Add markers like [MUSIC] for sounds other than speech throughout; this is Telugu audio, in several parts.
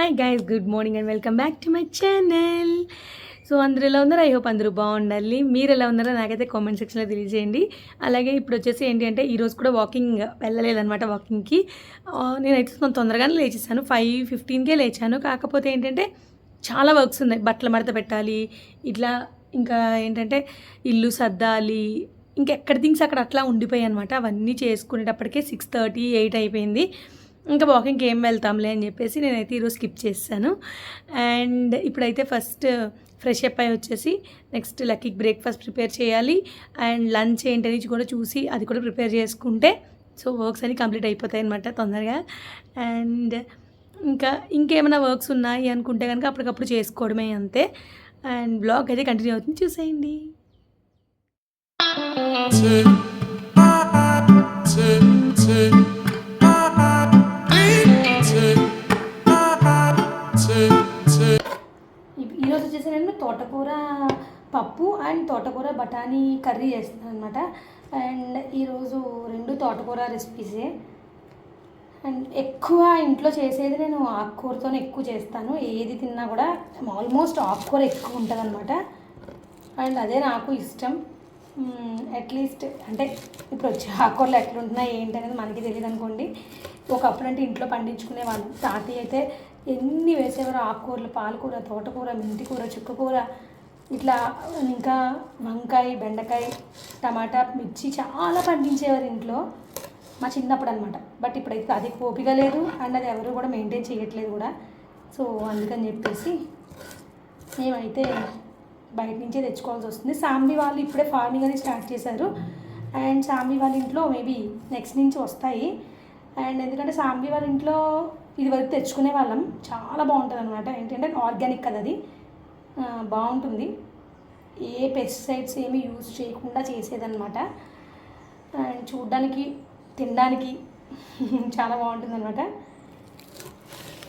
Hi guys good morning and welcome back to my channel so అందరు ఎలా ఉన్నారో? ఐ హోప్ అందరూ బాగుండాలి. మీరు ఎలా ఉన్నారో నాకైతే కామెంట్ సెక్షన్లో తెలియజేయండి. అలాగే ఇప్పుడు వచ్చేసి ఏంటి అంటే ఈరోజు కూడా వాకింగ్ వెళ్ళలేదన్నమాట వాకింగ్కి నేనైతే కొంత తొందరగానే లేచేసాను ఫైవ్ ఫిఫ్టీన్కే లేచాను. కాకపోతే ఏంటంటే చాలా వర్క్స్ ఉన్నాయి. బట్టలు మడత పెట్టాలి ఇట్లా ఇంకా ఏంటంటే ఇల్లు సర్దాలి ఇంకెక్కడ థింగ్స్ అక్కడ అట్లా ఉండిపోయాయి అనమాట అవన్నీ చేసుకునేటప్పటికే సిక్స్ థర్టీ ఎయిట్ అయిపోయింది. ఇంకా వాకింగ్కి ఏం వెళ్తాంలే అని చెప్పేసి నేనైతే ఈరోజు స్కిప్ చేశాను అండ్ ఇప్పుడైతే ఫస్ట్ ఫ్రెష్ అప్ అయి వచ్చేసి నెక్స్ట్ లక్కీకి బ్రేక్ఫాస్ట్ ప్రిపేర్ చేయాలి. అండ్ లంచ్ ఏంటని కూడా చూసి అది కూడా ప్రిపేర్ చేసుకుంటే సో వర్క్స్ అన్ని కంప్లీట్ అయిపోతాయి అనమాట తొందరగా. అండ్ ఇంకా ఇంకేమైనా వర్క్స్ ఉన్నాయి అనుకుంటే కనుక అప్పటికప్పుడు చేసుకోవడమే అంతే. అండ్ బ్లాగ్ అయితే కంటిన్యూ అవుతుంది. చూసేయండి. ఈ- ఈరోజు వచ్చేసి నేను తోటకూర పప్పు అండ్ తోటకూర బఠానీ కర్రీ చేస్తున్నాను అనమాట అండ్ ఈరోజు రెండు తోటకూర రెసిపీసే అండ్ ఎక్కువ ఇంట్లో చేసేది నేను ఆకుకూరతోనే ఎక్కువ చేస్తాను. ఏది తిన్నా కూడా ఆల్మోస్ట్ ఆకుకూర ఎక్కువ ఉంటుంది అనమాట అండ్ అదే నాకు ఇష్టం. అట్లీస్ట్ అంటే ఇప్పుడు వచ్చే ఆకుకూరలు ఎట్లుంటున్నాయి ఏంటి అనేది మనకి తెలియదు అనుకోండి ఒకప్పుడు అంటే ఇంట్లో పండించుకునే వాళ్ళు తాతయ్య అయితే ఎన్ని వేసేవారు? ఆకుకూరలు పాలకూర తోటకూర మెంతికూర చుక్కకూర ఇట్లా ఇంకా వంకాయ బెండకాయ టమాటా మిర్చి చాలా పండించేవారు ఇంట్లో మా చిన్నప్పుడు అనమాట బట్ ఇప్పుడైతే అది ఓపిక లేదు అండ్ అది ఎవరు కూడా మెయింటైన్ చేయట్లేదు కూడా. సో అందుకని చెప్పేసి మేమైతే బయట నుంచే తెచ్చుకోవాల్సి వస్తుంది. సాంబి వాళ్ళు ఇప్పుడే ఫార్మింగ్ అని స్టార్ట్ చేశారు. అండ్ సాంబి వాళ్ళ ఇంట్లో మేబీ నెక్స్ట్ నుంచి వస్తాయి. అండ్ ఎందుకంటే సాంబి వాళ్ళ ఇంట్లో ఇది వరకు తెచ్చుకునే వాళ్ళం. చాలా బాగుంటుంది అనమాట ఏంటంటే ఆర్గానిక్ కదా అది. బాగుంటుంది. ఏ పెస్టిసైడ్స్ ఏమి యూజ్ చేయకుండా చేసేదన్నమాట. అండ్ చూడ్డానికి తినడానికి [LAUGHS] చాలా బాగుంటుంది అనమాట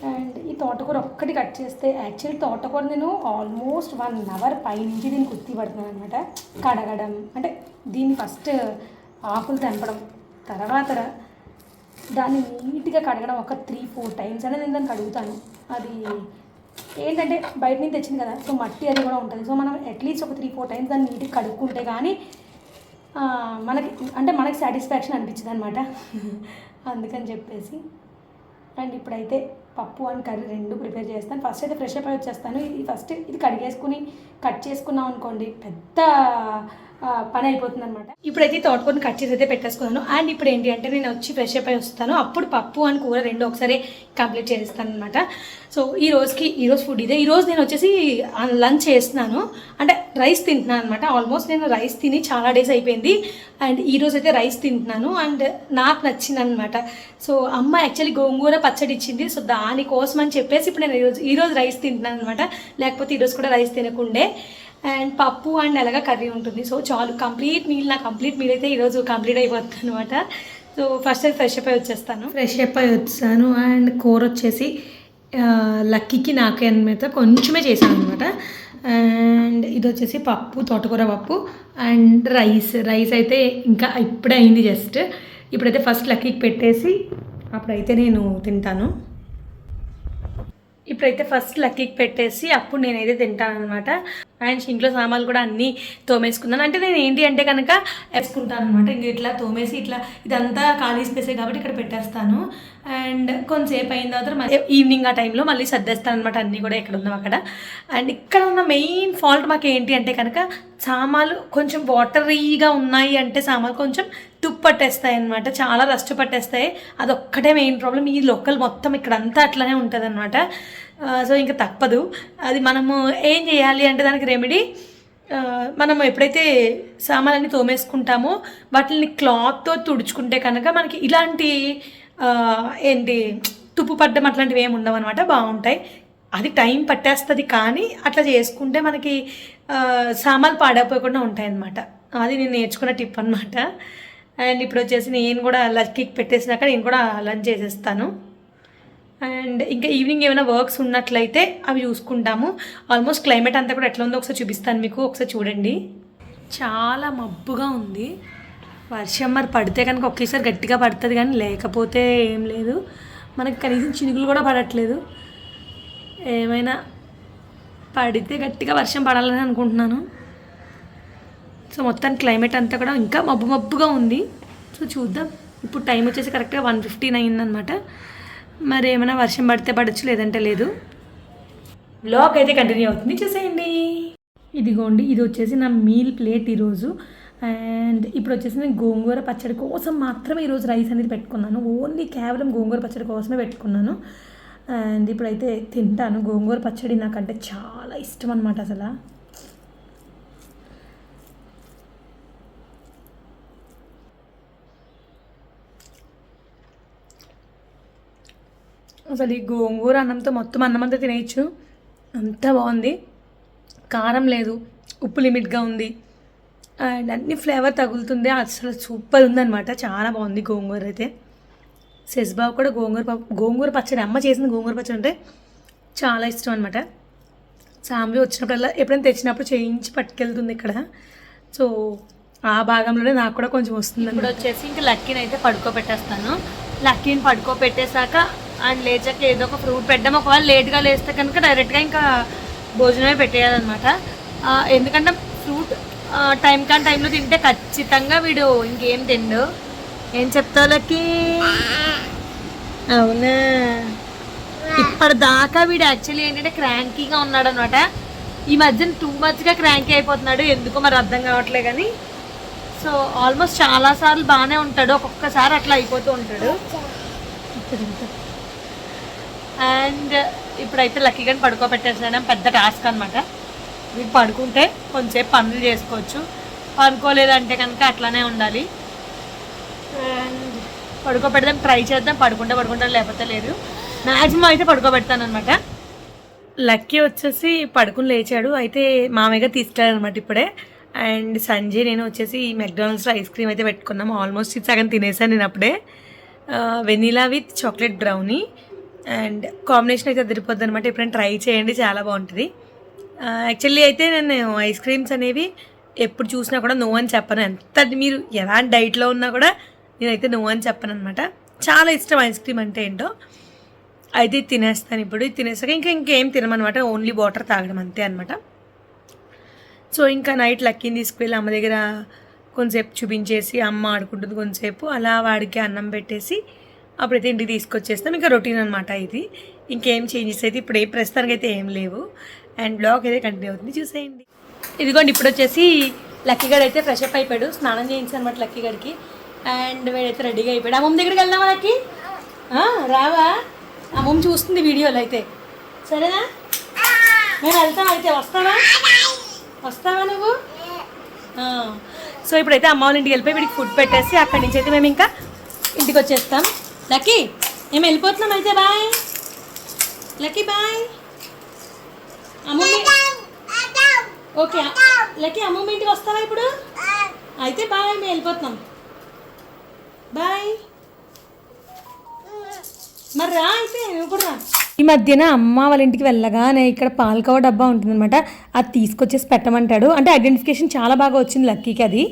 అండ్ ఈ తోటకూర ఒక్కటి కట్ చేస్తే యాక్చువల్లీ తోటకూర నేను ఆల్మోస్ట్ వన్ అవర్ పైనుంచి దీన్ని కుర్తి పడుతున్నాను అనమాట కడగడం అంటే దీన్ని ఫస్ట్ ఆకులు తెంపడం తర్వాత దాన్ని నీట్గా కడగడం ఒక త్రీ ఫోర్ టైమ్స్ అనేది నేను దాన్ని కడుగుతాను. అది ఏంటంటే బయట నుంచి తెచ్చింది కదా సో మట్టి అది కూడా ఉంటుంది. సో మనం అట్లీస్ట్ ఒక త్రీ ఫోర్ టైమ్స్ దాన్ని నీట్గా కడుక్కుంటే కానీ మనకి అంటే మనకి సాటిస్ఫాక్షన్ అనిపించింది అనమాట అందుకని చెప్పేసి. అండ్ ఇప్పుడైతే పప్పు అండ్ కర్రీ రెండు ప్రిపేర్ చేస్తాను. ఫస్ట్ అయితే ఫ్రెష్ అప్ అయి వచ్చేస్తాను. ఇది ఫస్ట్ ఇది కడిగేసుకుని కట్ చేసుకున్నాం అనుకోండి పెద్ద పని అయిపోతుంది అనమాట ఇప్పుడైతే తోటకొని కట్ చేసి అయితే పెట్టేసుకున్నాను. అండ్ ఇప్పుడు ఏంటి అంటే నేను వచ్చి ఫ్రెష్ అప్ అయి వస్తాను. అప్పుడు పప్పు అండ్ కూర రెండు ఒకసారి కంప్లీట్ చేస్తాను అనమాట సో ఈ రోజుకి ఈరోజు ఫుడ్ ఇదే. ఈరోజు నేను వచ్చేసి లంచ్ చేస్తున్నాను. అంటే రైస్ తింటున్నాను అనమాట ఆల్మోస్ట్ నేను రైస్ తిని చాలా డేస్ అయిపోయింది. అండ్ ఈరోజు అయితే రైస్ తింటున్నాను. అండ్ నాకు నచ్చింది అనమాట సో అమ్మ యాక్చువల్లీ గోంగూర పచ్చడి ఇచ్చింది. సో దానికోసం అని చెప్పేసి ఇప్పుడు నేను ఈరోజు ఈరోజు రైస్ తింటున్నాను అనమాట లేకపోతే ఈరోజు కూడా రైస్ తినకుండే. అండ్ పప్పు అండ్ అలాగా కర్రీ ఉంటుంది. సో చాలు కంప్లీట్ మీల్ నా కంప్లీట్ మీల్ అయితే ఈరోజు కంప్లీట్ అయిపోతుంది అనమాట సో ఫస్ట్ అయితే ఫ్రెష్ అప్ అయి వచ్చేస్తాను. ఫ్రెష్ అప్ అయి వచ్చాను. అండ్ కూర వచ్చేసి లక్కీకి నాకు అనమాట కొంచెమే చేశాను అనమాట అండ్ ఇది వచ్చేసి పప్పు తోటకూర పప్పు అండ్ రైస్. రైస్ అయితే ఇంకా ఇప్పుడే అయింది జస్ట్. ఇప్పుడైతే ఫస్ట్ లక్కీకి పెట్టేసి అప్పుడైతే నేను తింటాను. ఇప్పుడైతే ఫస్ట్ లక్కీకి పెట్టేసి అప్పుడు నేనైతే తింటానమాట అండ్ ఇంట్లో సామాన్లు కూడా అన్నీ తోమేసుకున్నాను. అంటే నేను ఏంటి అంటే కనుక వేసుకుంటాను అనమాట ఇంక ఇట్లా తోమేసి ఇట్లా ఇదంతా ఖాళీ స్పేసే కాబట్టి ఇక్కడ పెట్టేస్తాను. అండ్ కొంతసేపు అయిన తర్వాత మళ్ళీ ఈవినింగ్ ఆ టైంలో మళ్ళీ సర్దేస్తాను అనమాట అన్నీ కూడా ఎక్కడ ఉన్నాం అక్కడ. అండ్ ఇక్కడ ఉన్న మెయిన్ ఫాల్ట్ మాకు ఏంటి అంటే కనుక సామాలు కొంచెం వాటరీగా ఉన్నాయి అంటే సామాన్లు కొంచెం తుప్పు పట్టేస్తాయి అనమాట చాలా రస్ట్ పట్టేస్తాయి అదొక్కటే మెయిన్ ప్రాబ్లం ఈ లోకల్ మొత్తం ఇక్కడ అంతా అట్లనే ఉంటుంది అనమాట సో ఇంకా తప్పదు. అది మనము ఏం చేయాలి అంటే దానికి రెమెడీ మనం ఎప్పుడైతే సామాన్లన్నీ తోమేసుకుంటామో వాటిని క్లాత్తో తుడుచుకుంటే కనుక మనకి ఇలాంటి ఏంటి తుప్పు పడ్డం అట్లాంటివి ఏమి ఉండవు అనమాట బాగుంటాయి. అది టైం పట్టేస్తుంది కానీ అట్లా చేసుకుంటే మనకి సామాన్లు పాడైపోకుండా ఉంటాయన్నమాట. అది నేను నేర్చుకున్న టిప్ అనమాట అండ్ ఇప్పుడు వచ్చేసి నేను కూడా లక్కీకి పెట్టేసినాక నేను కూడా లంచ్ చేసేస్తాను. అండ్ ఇంకా ఈవినింగ్ ఏమైనా వర్క్స్ ఉన్నట్లయితే అవి చూసుకుంటాము. ఆల్మోస్ట్ క్లైమేట్ అంతా కూడా ఎట్లా ఉందో ఒకసారి చూపిస్తాను మీకు ఒకసారి చూడండి. చాలా మబ్బుగా ఉంది. వర్షం మరి పడితే కనుక ఒకేసారి గట్టిగా పడుతుంది కానీ లేకపోతే ఏం లేదు. మనకి కనీసం చినుకులు కూడా పడట్లేదు. ఏమైనా పడితే గట్టిగా వర్షం పడాలని అనుకుంటున్నాను. సో మొత్తం క్లైమేట్ అంతా కూడా ఇంకా మబ్బు మబ్బుగా ఉంది. సో చూద్దాం. ఇప్పుడు టైం వచ్చేసి కరెక్ట్గా వన్ ఫిఫ్టీన్ అయిందనమాట మరి ఏమైనా వర్షం పడితే పడచ్చు లేదంటే లేదు. బ్లాగ్ అయితే కంటిన్యూ అవుతుంది. చూసేయండి. ఇదిగోండి ఇది వచ్చేసి నా మీల్ ప్లేట్ ఈరోజు. అండ్ ఇప్పుడు వచ్చేసి నేను గోంగూర పచ్చడి కోసం మాత్రమే ఈరోజు రైస్ అనేది పెట్టుకున్నాను. ఓన్లీ కేవలం గోంగూర పచ్చడి కోసమే పెట్టుకున్నాను. అండ్ ఇప్పుడైతే తింటాను. గోంగూర పచ్చడి నాకంటే చాలా ఇష్టం అనమాట అసలు. అసలు ఈ గోంగూర అన్నంతో మొత్తం అన్నం అంతా తినేయచ్చు. అంత బాగుంది. కారం లేదు. ఉప్పు లిమిట్గా ఉంది. అండ్ అన్ని ఫ్లేవర్ తగులుతుంది. అసలు సూపర్ ఉందన్నమాట. చాలా బాగుంది గోంగూర అయితే. సెస్బాబు కూడా గోంగూర పప్పు గోంగూర పచ్చడి అమ్మ చేసిన గోంగూర పచ్చడి అంటే చాలా ఇష్టం అనమాట సాంబి వచ్చినప్పుడల్లా ఎప్పుడైనా తెచ్చినప్పుడు చేయించి పట్టుకెళ్తుంది ఇక్కడ. సో ఆ భాగంలోనే నాకు కూడా కొంచెం వస్తుంది ఇప్పుడు వచ్చేసి ఇంకా లక్కీని అయితే పడుకోబెట్టేస్తాను. లక్కీని పడుకోబెట్టేశాక అండ్ లేచాక ఏదో ఒక ఫ్రూట్ పెట్టడం. ఒకవేళ లేట్గా లేస్తే కనుక డైరెక్ట్గా ఇంకా భోజనమే పెట్టేయాలన్నమాట. ఎందుకంటే ఫ్రూట్ టైం కాని టైంలో తింటే ఖచ్చితంగా వీడు ఇంకేం తిండు. ఏం చెప్తా వాళ్ళకి అవునా? ఇప్పటిదాకా వీడు యాక్చువల్లీ ఏంటంటే క్రాంకీగా ఉన్నాడు అనమాట ఈ మధ్యన టూ మచ్గా క్రాంకీ అయిపోతున్నాడు. ఎందుకో మరి అర్థం కావట్లే కానీ సో ఆల్మోస్ట్ చాలా సార్లు బాగానే ఉంటాడు. ఒక్కొక్కసారి అట్లా అయిపోతూ ఉంటాడు. అండ్ ఇప్పుడైతే లక్కీగా పడుకోబెట్టేసాను. పెద్ద టాస్క్ అనమాట మీరు పడుకుంటే కొంచెంసేపు పనులు చేసుకోవచ్చు. పడుకోలేదంటే కనుక అట్లానే ఉండాలి. అండ్ పడుకోబెడదాం ట్రై చేద్దాం. పడుకుంటే పడుకుంటాం లేకపోతే లేదు. మ్యాక్సిమం అయితే పడుకోబెడతాను అనమాట లక్కీ వచ్చేసి పడుకుని లేచాడు. అయితే మామయ్యగా తీసుకెళ్ళారనమాట ఇప్పుడే. అండ్ సంజయ్ నేను వచ్చేసి మెక్డానల్డ్స్లో ఐస్ క్రీమ్ అయితే పెట్టుకున్నాము ఆల్మోస్ట్ ఇది సగం తినేసాను నేను అప్పుడే. Vanilla with chocolate brownie. And combination అయితే అదిరిపోద్ది అనమాట ఎప్పుడైనా ట్రై చేయండి చాలా బాగుంటుంది. యాక్చువల్లీ అయితే నేను ఐస్ క్రీమ్స్ అనేవి ఎప్పుడు చూసినా కూడా నో అని చెప్పను. ఎంత మీరు ఎలాంటి డైట్లో ఉన్నా కూడా నేనైతే నో అని చెప్పను అనమాట చాలా ఇష్టం ఐస్ క్రీమ్ అంటే ఏంటో. అయితే తినేస్తాను ఇప్పుడు. ఇది తినేసాక ఇంకా ఇంకేం తినమనమాట ఓన్లీ వాటర్ తాగడం అంతే అనమాట సో ఇంకా నైట్ లక్కీని తీసుకువెళ్ళి అమ్మ దగ్గర కొంచెంసేపు చూపించేసి అమ్మ ఆడుకుంటుంది కొంచెంసేపు అలా వాడికి అన్నం పెట్టేసి అప్పుడైతే ఇంటికి తీసుకొచ్చేస్తాం. ఇంకా రొటీన్ అనమాట ఇది. ఇంకేం చేంజెస్ అయితే ఇప్పుడు ఏ ప్రస్తుతానికి అయితే ఏం లేవు. అండ్ బ్లాగ్ అయితే కంటిన్యూ అవుతుంది. చూసేయండి. ఇదిగోండి ఇప్పుడు వచ్చేసి లక్కీ అయితే ఫ్రెష్ అప్ అయిపోయాడు. స్నానం చేయించాను అనమాట లక్కీగడ్కి అండ్ వీడైతే రెడీగా అయిపోయాడు. అమ్మమ్మ దగ్గరికి వెళ్దామా లక్కీ? ఆ, రావా? అమ్మమ్మ చూస్తుంది వీడియోలో అయితే. సరేనా? మేము వెళ్తాం అయితే. వస్తావా? వస్తావా నువ్వు? సో ఇప్పుడైతే అమ్మ వాళ్ళ ఇంటికి వెళ్ళిపోయి వీడికి ఫుడ్ పెట్టేసి అక్కడి నుంచి అయితే మేము ఇంకా ఇంటికి వచ్చేస్తాం. లక్కీ మేము వెళ్ళిపోతున్నాం అయితే బాయ్? Lucky bye? అమ్మమ్మ ఓకే లక్కీ అమ్మమ్మ ఇంటికి వస్తావా ఇప్పుడు? అయితే బాయ్ మేము వెళ్ళిపోతున్నాం. బాయ్. మరి రా అయితే నువ్వు కూడా రా. ఈ మధ్యన అమ్మ వాళ్ళ ఇంటికి వెళ్ళగానే ఇక్కడ పాలకోవ డబ్బా ఉంటుందన్నమాట. అది తీసుకొచ్చేసి పెట్టమంటాడు. అంటే ఐడెంటిఫికేషన్ చాలా బాగా వచ్చింది లక్కీకి అది.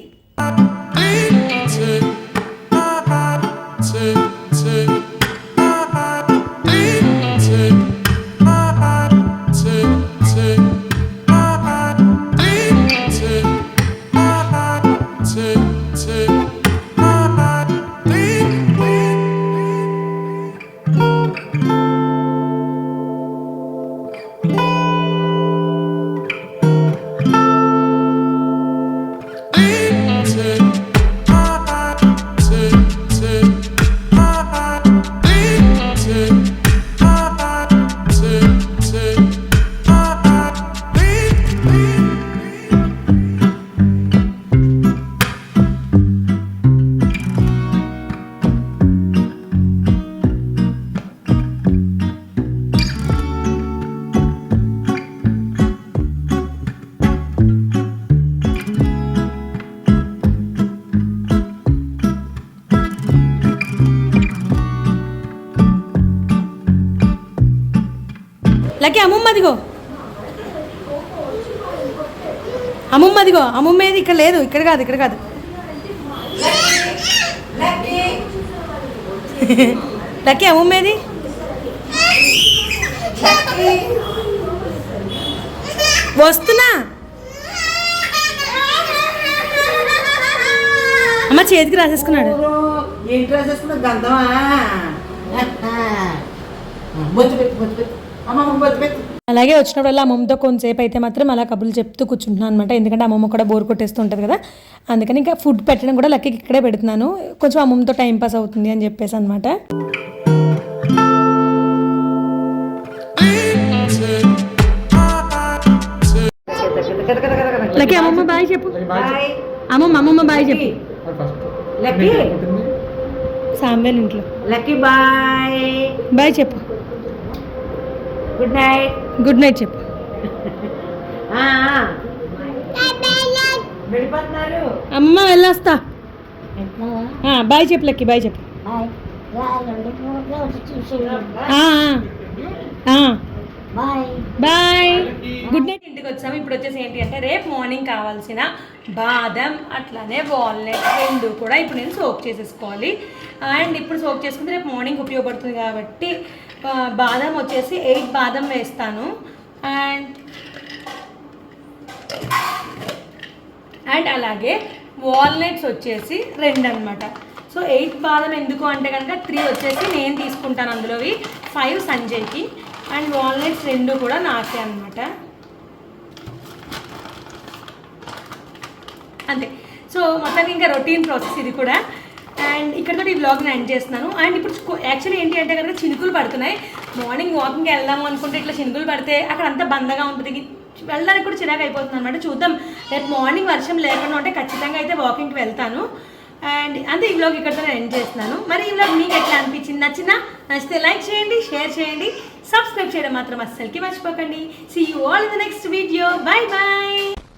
లక్కీ అమ్మమ్మ అదిగో. అమ్మమ్మ అదిగో అమ్మమ్మ ఏది? ఇక్కడ లేదు ఇక్కడ కాదు ఇక్కడ కాదు. లక్కీ అమ్మమ్మ ఏది? వస్తున్నా. అమ్మ చేతికి రాసేసుకున్నాడు. ఏంటి రాసేస్తున్నా గంధమా? బొత్తు పెట్టు బొత్తు పెట్టు. అలాగే వచ్చినప్పుడల్లా అమ్మమ్మతో కొంతసేపు అయితే మాత్రం అలా కబుర్లు చెప్తూ కూర్చుంటున్నాను అనమాట ఎందుకంటే అమ్మమ్మ కూడా బోర్ కొట్టేస్తూ ఉంటుంది కదా. అందుకని ఇంకా ఫుడ్ పెట్టడం కూడా లక్కీకి ఇక్కడే పెడుతున్నాను. కొంచెం అమ్మమ్మతో టైం పాస్ అవుతుంది అని చెప్పేసి అనమాట లక్కీ అమ్మమ్మ బాయ్ చెప్పు. అమ్మమ్మ అమ్మమ్మ బాయ్ చెప్పు. సాంబేల్ ఇంట్లో. Lucky bye. బాయ్ చెప్పు. గుడ్ నైట్ గుడ్ నైట్ చెప్పు. [LAUGHS] అమ్మ వెళ్ళొస్తా. బాయ్ చెప్పు లక్కీ బాయ్ చెప్పు. ఆ, ఆ. ఆ. బాయ్. గుడ్ నైట్ ఇంటికి వచ్చాము. ఇప్పుడు వచ్చేసి ఏంటి అంటే రేపు మార్నింగ్ కావాల్సిన బాదం అట్లానే వాల్నట్ రెండు కూడా ఇప్పుడు నేను సోక్ చేసేసుకోవాలి. అండ్ ఇప్పుడు సోక్ చేసుకుంటే రేపు మార్నింగ్ ఉపయోగపడుతుంది కాబట్టి బాదం వచ్చేసి ఎయిట్ బాదం వేస్తాను. అండ్ అండ్ అలాగే వాల్నట్స్ వచ్చేసి రెండు అనమాట సో ఎయిట్ బాదం ఎందుకు అంటే కనుక త్రీ వచ్చేసి నేను తీసుకుంటాను అందులోవి ఫైవ్ సంజయ్కి. అండ్ వాల్నట్స్ రెండు కూడా నాకే అనమాట అంతే. సో మొత్తానికి ఇంకా రొటీన్ ప్రాసెస్ ఇది కూడా. అండ్ ఇక్కడతో ఈ బ్లాగ్ని ఎండ్ చేస్తున్నాను. అండ్ ఇప్పుడు యాక్చువల్లీ ఏంటి అంటే కనుక చినుకులు పడుతున్నాయి. మార్నింగ్ వాకింగ్కి వెళ్దాము అనుకుంటే ఇట్లా చినుకులు పడితే అక్కడ అంతా బందగా ఉంటుంది. వెళ్ళడానికి కూడా చిరాకు అయిపోతుంది అనమాట చూద్దాం. రేపు మార్నింగ్ వర్షం లేకుండా ఉంటే ఖచ్చితంగా అయితే వాకింగ్కి వెళ్తాను. అండ్ అంతే ఈ బ్లాగ్ ఇక్కడతో నేను ఎండ్ చేస్తున్నాను. మరి ఈ బ్లాగ్ మీకు ఎట్లా అనిపించింది? నచ్చినా నచ్చితే లైక్ చేయండి షేర్ చేయండి. సబ్స్క్రైబ్ చేయడం మాత్రం అస్సలకి మర్చిపోకండి. See you all in the next video bye bye